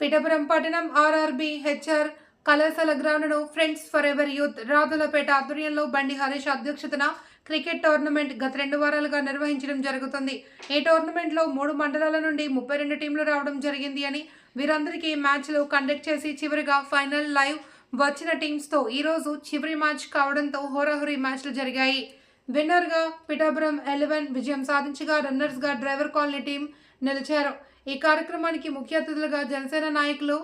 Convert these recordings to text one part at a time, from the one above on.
పిఠాపురం పట్టణం RRB HR కళాశాల గ్రౌండ్ను friends for ever youth Radulapeta ఆధ్వర్యంలో బండి హరీష్ అధ్యక్షతన క్రికెట్ టోర్నమెంట్ గత రెండు వారాలుగా నిర్వహించడం జరుగుతుంది. ఈ టోర్నమెంట్లో మూడు మండలాల నుండి ముప్పై రెండు టీంలు రావడం జరిగింది అని వీరందరికీ మ్యాచ్లు కండక్ట్ చేసి చివరిగా ఫైనల్ లైవ్ వచ్చిన టీమ్స్తో ఈరోజు చివరి మ్యాచ్ కావడంతో హోరాహోరీ మ్యాచ్లు జరిగాయి. విన్నర్గా పిఠాపురం ఎలెవెన్ విజయం సాధించగా రన్నర్స్గా డ్రైవర్ కాలనీ టీం నిలిచారు. ఈ కార్యక్రమానికి ముఖ్య అతిథులుగా జనసేన నాయకులు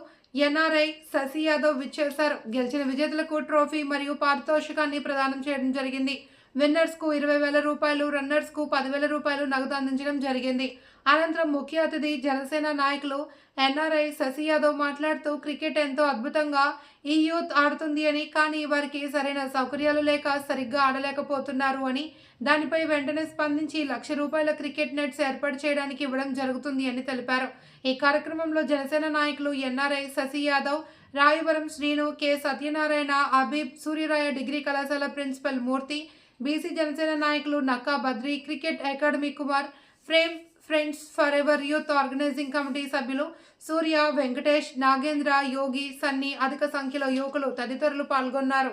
ఎన్ఆర్ఐ శశి యాదవ్ విచ్చేశారు. గెలిచిన విజేతలకు ట్రోఫీ మరియు పారితోషికాన్ని ప్రదానం చేయడం జరిగింది. విన్నర్స్కు ఇరవై వేల రూపాయలు రన్నర్స్కు పదివేల రూపాయలు నగదు అందించడం జరిగింది. అనంతరం ముఖ్య అతిథి జనసేన నాయకులు ఎన్ఆర్ఐ శశి యాదవ్ మాట్లాడుతూ క్రికెట్ ఎంతో అద్భుతంగా ఈ యూత్ ఆడుతుంది అని కానీ వారికి సరైన సౌకర్యాలు లేక సరిగ్గా ఆడలేకపోతున్నారు అని దానిపై వెంటనే స్పందించి లక్ష రూపాయల క్రికెట్ నెట్స్ ఏర్పాటు చేయడానికి ఇవ్వడం జరుగుతుంది అని తెలిపారు. ఈ కార్యక్రమంలో జనసేన నాయకులు NRI Sasi Yadav Rayavaram Srinu K. Satyanarayana Habeeb Suryaraya degree కళాశాల ప్రిన్సిపల్ మూర్తి బీసీ జనసేన నాయకులు Nakka Badri cricket academy Kumar frame friends forever youth organising committee సభ్యులు సూర్య వెంకటేష్ నాగేంద్ర యోగి సన్ని అధిక సంఖ్యలో యువకులు తదితరులు పాల్గొన్నారు.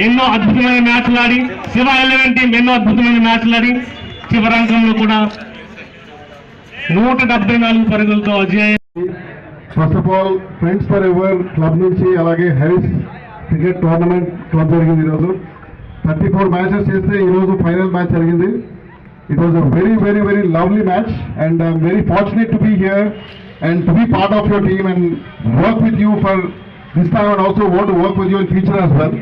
ఎన్నో అద్భుతమైన మ్యాచ్లు ఆడి శివ ఎలెవెన్ టీం ఎన్నో అద్భుతమైన మ్యాచ్లు ఆడి చివరాంకంలో కూడా నూట డెబ్బై నాలుగు పరుగులతో Ajay first of all friends forever club నుంచి అలాగే హెరిస్ క్రికెట్ టోర్నమెంట్ క్లబ్ జరిగింది ఈరోజు. థర్టీ ఫోర్ మ్యాచెస్ చేస్తే ఈరోజు ఫైనల్ మ్యాచ్ జరిగింది. It was a very very very lovely match and I'm very fortunate to be here and to be part of your team and work with you for this time and also want work with you in future as well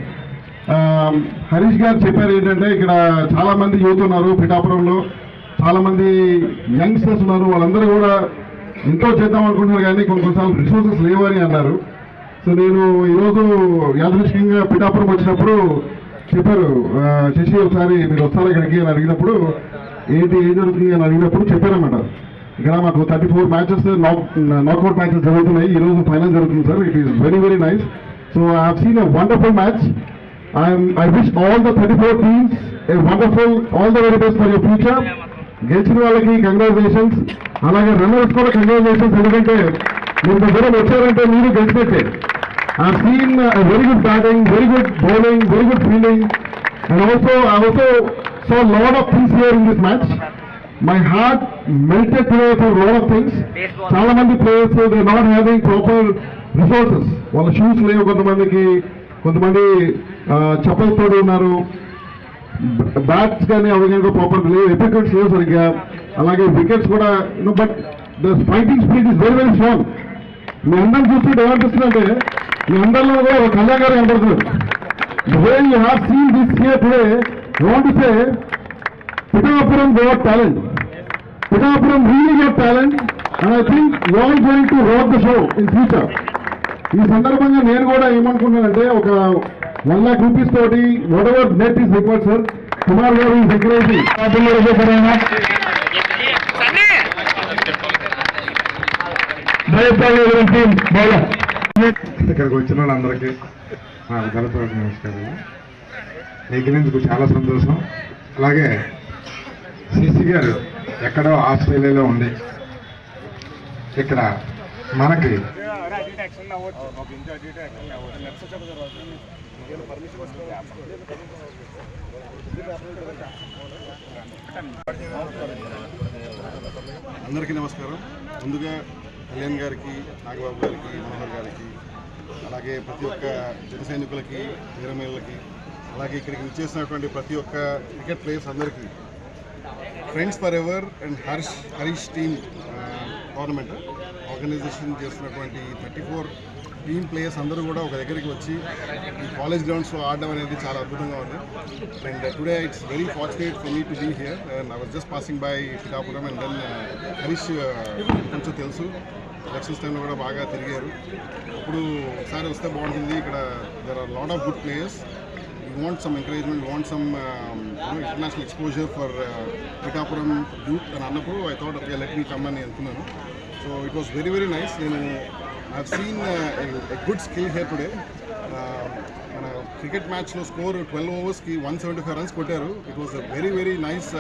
Harish garu చెప్పారు ఏంటంటే ఇక్కడ చాలామంది youth ఉన్నారు పిఠాపురంలో. చాలామంది youngsters ఉన్నారు. వాళ్ళందరూ కూడా ఎంతో చేద్దాం అనుకుంటున్నారు కానీ కొన్ని కొన్నిసార్లు రిసోర్సెస్ లేవని అన్నారు. సో నేను ఈరోజు యాదృష్టికంగా పిఠాపురం వచ్చినప్పుడు చెప్పారు శశి ఒకసారి మీరు వస్తారా ఇక్కడికి అని అడిగినప్పుడు ఏంటి ఏం జరుగుతుంది అని అడిగినప్పుడు చెప్పారన్నమాట. ఇక్కడ మాకు thirty four matches knockout matches జరుగుతున్నాయి. ఈ రోజు ఫైనల్ జరుగుతుంది sir. It is very very nice so I have seen a wonderful match I'm I wish all the thirty four teams a wonderful all the very best for your future గెలిచిన వాళ్ళకి congratulations అలాగే runners కూడా congratulations ఎందుకంటే మీరు దగ్గర వచ్చారంటే మీరు గెలిచేసారు ఆ seen very good batting very good bowling very good fielding and also I also so lot of things here in this match my heart melted players are lot of things చాలా మంది players they not having proper resources వాళ్ళ shoes లేవు కొంతమందికి. కొంతమంది చప్పలతో ఉన్నారు. Bats కానీ అవి కనుక ప్రాపర్ లేవు. ఎఫెక్ట్స్ లేవు సరిగ్గా. అలాగే వికెట్స్ కూడా but the fighting speed is very very strong మీ అందరం చూస్తుంటే ఏమనిపిస్తుందంటే మీ అందరిలో కూడా ఒక కళాకారు కనబడుతున్నారు way you have seen this here today want say Pithapuram got talent Pithapuram really got talent and I think you all going to rock the show in future ఈ సందర్భంగా నేను కూడా ఏమనుకున్నానంటే ఒక వన్ లాక్ రూపీస్ తోటి whatever need is required sir Kumar garu secretary ఇక్కడికి వచ్చిన వాళ్ళందరికీ నా గణపతి నమస్కారం నెగ్గినందుకు చాలా సంతోషం. అలాగే సిసి గారు ఎక్కడో ఆస్ట్రేలియాలో ఉండి ఇక్కడ మనకి అందరికీ నమస్కారం. ముందుగా కళ్యాణ్ గారికి నాగబాబు గారికి మనోహర్ గారికి అలాగే ప్రతి ఒక్క జన సైనికులకి వీరమేళ్ళకి అలాగే ఇక్కడికి విచ్చేసినటువంటి ప్రతి ఒక్క క్రికెట్ ప్లేయర్స్ అందరికీ friends for ever and Harsh Harish team tournament organisation చేస్తున్నటువంటి థర్టీ ఫోర్ టీమ్ ప్లేయర్స్ అందరూ కూడా ఒక దగ్గరికి వచ్చి ఈ కాలేజ్ గ్రౌండ్స్లో ఆడడం అనేది చాలా అద్భుతంగా ఉంది. And today it's very fortunate for me to be here. And I was just passing by Pithapuram and then uh, Harish uh, కొంచెం తెలుసు. ఎలక్షన్స్ టైంలో కూడా బాగా తిరిగారు. అప్పుడు ఒకసారి వస్తే బాగుంటుంది. ఇక్కడ there are lot of good players you want some encouragement want some international exposure for Pithapuram youth అని అన్నప్పుడు I thought let me come అని అనుకున్నాను so it was very very nice నేను I seen good skill here today మన cricket మ్యాచ్లో score twelve ఓవర్స్కి one seventy five runs కొట్టారు. It was very very nice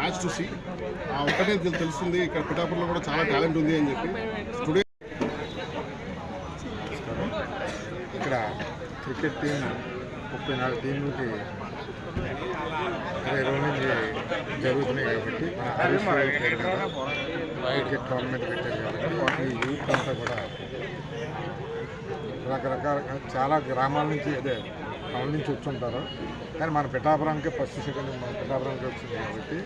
match చూసి ఆ ఒక్కటే తెలుస్తుంది ఇక్కడ పిఠాపూర్లో కూడా చాలా టాలెంట్ ఉంది అని చెప్పి. టుడే ఇక్కడ క్రికెట్ టీం ముప్పై నాలుగు టీంలకి ఇరవై రోజుల నుంచి జరుగుతున్నాయి కాబట్టి మన హరీష్ క్రికెట్ టోర్నమెంట్ పెట్టారు కాబట్టి ఈ యూత్ అంతా కూడా రకరకాల చాలా గ్రామాల నుంచి అదే టౌన్ నుంచి వచ్చుంటారు కానీ మన పిఠాపురానికి ఫస్ట్ సెకండ్ మన పిఠాపురానికి వచ్చింది కాబట్టి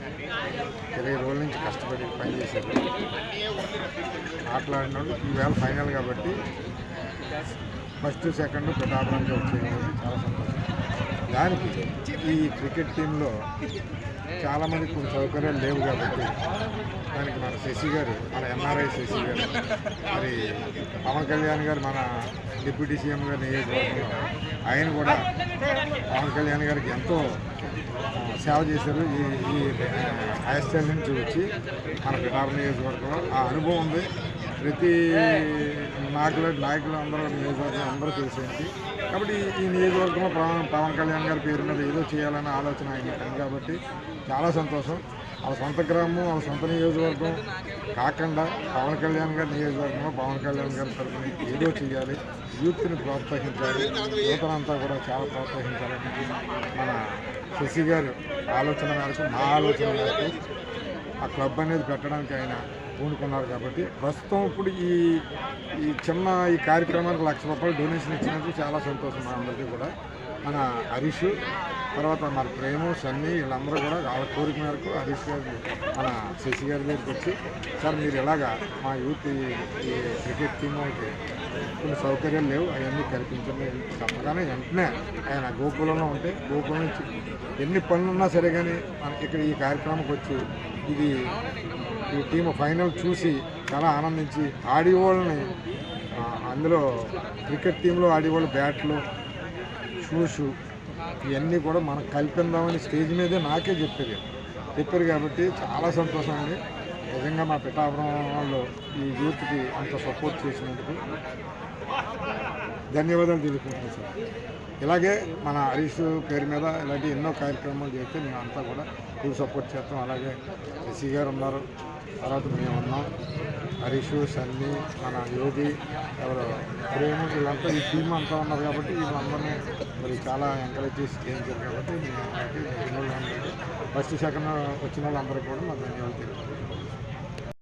ఇరవై రోజుల నుంచి కష్టపడి పనిచేశారు ఆటలాడిన వాళ్ళు ఈవేళ ఫైనల్ కాబట్టి ఫస్ట్ సెకండ్ పిఠాపురానికి వచ్చేది చాలా సంతోషం. దానికి ఈ క్రికెట్ టీంలో చాలామంది కొన్ని సౌకర్యాలు లేవు కాబట్టి దానికి మన శశి గారు మన ఎన్ఆర్ఐ శశి గారు మరి పవన్ కళ్యాణ్ గారు మన డిప్యూటీ సీఎం గారు నియోజకవర్గంలో ఆయన కూడా పవన్ కళ్యాణ్ గారికి ఎంతో సేవ చేశారు. ఈ ఈ హైస్టైల్ నుంచి వచ్చి మన పిఠాపురం నియోజకవర్గంలో ఆ అనుభవం ఉంది. ప్రతి నాయకులు నాయకులు అందరూ నియోజకవర్గం అందరూ తెలిసింది కాబట్టి ఈ- నియోజకవర్గంలో పవన్ పవన్ కళ్యాణ్ గారి పేరు మీద ఏదో చేయాలనే ఆలోచన ఆయన కాబట్టి చాలా సంతోషం. వాళ్ళ సొంత గ్రామం వాళ్ళ సొంత నియోజకవర్గం కాకుండా పవన్ కళ్యాణ్ గారి నియోజకవర్గంలో పవన్ కళ్యాణ్ గారి తరఫున ఏదో చేయాలి. యూత్ని ప్రోత్సహించాలి. యువతనంతా కూడా చాలా ప్రోత్సహించాలని మన శశి గారు ఆలోచన మేరకు మా ఆలోచన మేరకు ఆ క్లబ్ అనేది పెట్టడానికి ఆయన పూనుకున్నారు కాబట్టి ప్రస్తుతం ఇప్పుడు ఈ ఈ చిన్న ఈ కార్యక్రమానికి లక్ష రూపాయలు డొనేషన్ ఇచ్చినందుకు చాలా సంతోషం మా అందరికీ కూడా. మన హరీష్ తర్వాత మన ప్రేమ సన్నీ వీళ్ళందరూ కూడా వాళ్ళ కోరిక మేరకు హరీష్ గారి మన శశి గారి దగ్గరికి వచ్చి సార్ మీరు ఇలాగా మా యూత్ ఈ క్రికెట్ టీం కొన్ని సౌకర్యాలు లేవు అవన్నీ కల్పించండి చెప్పగానే వెంటనే ఆయన గోకులంలో ఉంటే గోకులం నుంచి ఎన్ని పనులు ఉన్నా సరే కానీ మనకి ఇక్కడ ఈ కార్యక్రమంకి వచ్చి ఇది ఈ టీం ఫైనల్ చూసి చాలా ఆనందించి ఆడేవాళ్ళని అందులో క్రికెట్ టీంలో ఆడేవాళ్ళు బ్యాట్లు షూస్ ఇవన్నీ కూడా మనం కలిపిందామని స్టేజ్ మీదే నాకే చెప్పారు. చెప్పారు కాబట్టి చాలా సంతోషం అండి. నిజంగా మా పిఠాపురం వాళ్ళు ఈ యూత్కి అంత సపోర్ట్ చేసినందుకు ధన్యవాదాలు తెలుపుకుంటున్నాను సార్. ఇలాగే మన హరీష్ పేరు మీద ఇలాంటి ఎన్నో కార్యక్రమాలు చేస్తే మేము అంతా కూడా ఫుల్ సపోర్ట్ చేస్తాం. అలాగే శశి గారు ఉన్నారు. తర్వాత మేము ఉన్నాం హరీష్ సన్నీ మన యోగి ఎవరు ప్రేమ వీళ్ళంతా ఈ టీం అంతా ఉన్నారు కాబట్టి వీళ్ళందరినీ మరి చాలా ఎంకరేజ్ చేసి చేయించారు కాబట్టి మేము ఫస్ట్ సెకండ్ వచ్చిన వాళ్ళందరికీ కూడా మా ధన్యవాదాలు.